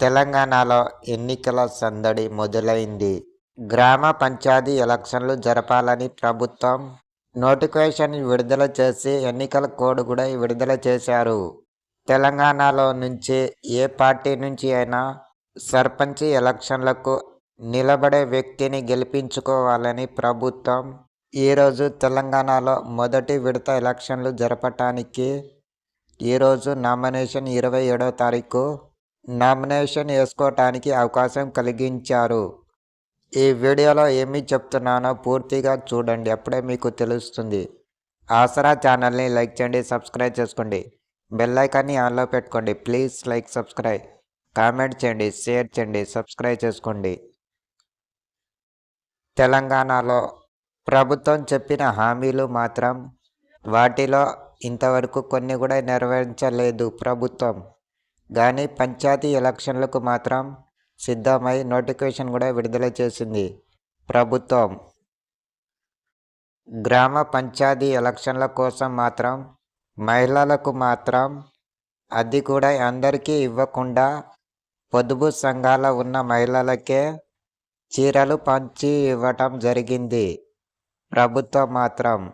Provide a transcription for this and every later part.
తెలంగాణలో ఎన్నికల సందడి మొదలైంది. గ్రామ పంచాయతీ ఎలక్షన్లు జరపాలని ప్రభుత్వం నోటిఫికేషన్ విడుదల చేసి ఎన్నికల కోడ్ కూడా విడుదల చేశారు. తెలంగాణలో నుంచి ఏ పార్టీ నుంచి అయినా సర్పంచ్ ఎలక్షన్లకు నిలబడే వ్యక్తిని గెలిపించుకోవాలని ప్రభుత్వం ఈరోజు తెలంగాణలో మొదటి విడత ఎలక్షన్లు జరపటానికి ఈరోజు నామినేషన్ ఇరవై ఏడో తారీఖు నామినేషన్ వేసుకోవటానికి అవకాశం కలిగించారు. ఈ వీడియోలో ఏమి చెప్తున్నానో పూర్తిగా చూడండి అప్పుడే మీకు తెలుస్తుంది. ఆసరా ఛానల్ని లైక్ చేయండి సబ్స్క్రైబ్ చేసుకోండి. బెల్లైకాన్ని ఆన్లో పెట్టుకోండి ప్లీజ్ లైక్ సబ్స్క్రైబ్. కామెంట్ చేయండి షేర్ చేయండి సబ్స్క్రైబ్ చేసుకోండి. తెలంగాణలో ప్రభుత్వం చెప్పిన హామీలు మాత్రం వాటిలో ఇంతవరకు కొన్ని కూడా నెరవేర్చలేదు ప్రభుత్వం. కానీ పంచాయతీ ఎలక్షన్లకు మాత్రం సిద్ధమై నోటిఫికేషన్ కూడా విడుదల చేసింది ప్రభుత్వం. గ్రామ పంచాయతీ ఎలక్షన్ల కోసం మాత్రం మహిళలకు మాత్రం అది కూడా అందరికీ ఇవ్వకుండా పొదుపు సంఘాల ఉన్న మహిళలకే చీరలు పంచి ఇవ్వటం జరిగింది ప్రభుత్వం మాత్రం.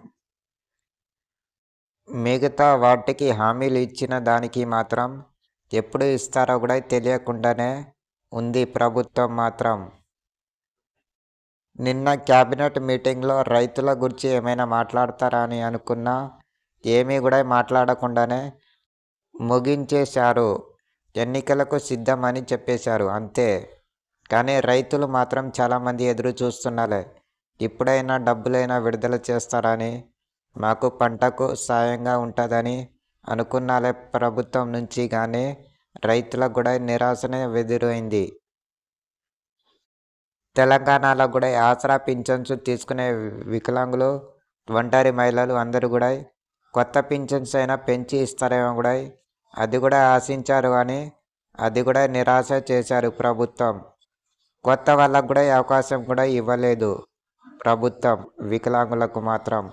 మిగతా వాటికి హామీలు ఇచ్చిన దానికి మాత్రం ఎప్పుడు ఇస్తారో కూడా తెలియకుండానే ఉంది ప్రభుత్వం మాత్రం. నిన్న క్యాబినెట్ మీటింగ్లో రైతుల గురించి ఏమైనా మాట్లాడతారా అని అనుకున్నా ఏమీ కూడా మాట్లాడకుండానే ముగించేశారు. ఎన్నికలకు సిద్ధమని చెప్పేశారు అంతే. కానీ రైతులు మాత్రం చాలామంది ఎదురు చూస్తున్నారే ఇప్పుడైనా డబ్బులైనా విడుదల చేస్తారని మాకు పంటకు సాయంగా ఉంటుందని అనుకున్నాలే ప్రభుత్వం నుంచి కానీ రైతులకు కూడా నిరాశనే ఎదురైంది తెలంగాణలో కూడా ఆసరా పింఛన్స్ తీసుకునే వికలాంగులు ఒంటరి మహిళలు అందరూ కూడా కొత్త పింఛన్స్ అయినా పెంచి ఇస్తారేమో కూడా అది కూడా ఆశించారు కానీ అది కూడా నిరాశ చేశారు ప్రభుత్వం. కొత్త వాళ్ళకు కూడా అవకాశం కూడా ఇవ్వలేదు ప్రభుత్వం వికలాంగులకు మాత్రం.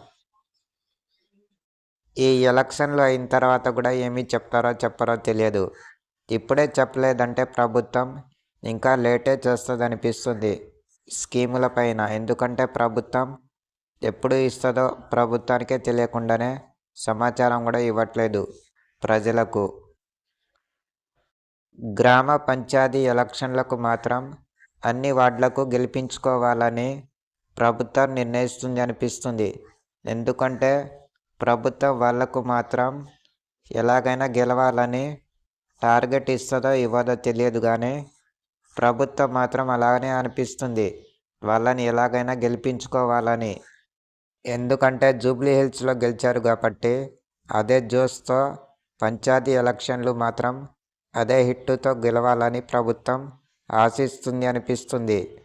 ఈ ఎలక్షన్లు అయిన తర్వాత కూడా ఏమి చెప్తారో చెప్పరో తెలియదు. ఇప్పుడే చెప్పలేదంటే ప్రభుత్వం ఇంకా లేటే చేస్తుంది అనిపిస్తుంది స్కీముల పైన. ఎందుకంటే ప్రభుత్వం ఎప్పుడు ఇస్తుందో ప్రభుత్వానికే తెలియకుండానే సమాచారం కూడా ఇవ్వట్లేదు ప్రజలకు. గ్రామ పంచాయతీ ఎలక్షన్లకు మాత్రం అన్ని వార్డులకు గెలిపించుకోవాలని ప్రభుత్వం నిర్ణయిస్తుంది అనిపిస్తుంది. ఎందుకంటే ప్రభుత్వం వాళ్ళకు మాత్రం ఎలాగైనా గెలవాలని టార్గెట్ ఇస్తుందో ఇవ్వదో తెలియదు కానీ ప్రభుత్వం మాత్రం అలాగనే అనిపిస్తుంది. వాళ్ళని ఎలాగైనా గెలిపించుకోవాలని. ఎందుకంటే జూబ్లీ హిల్స్లో గెలిచారు కాబట్టి అదే జోస్తో పంచాయతీ ఎలక్షన్లు మాత్రం అదే హిట్టుతో గెలవాలని ప్రభుత్వం ఆశిస్తుంది అనిపిస్తుంది.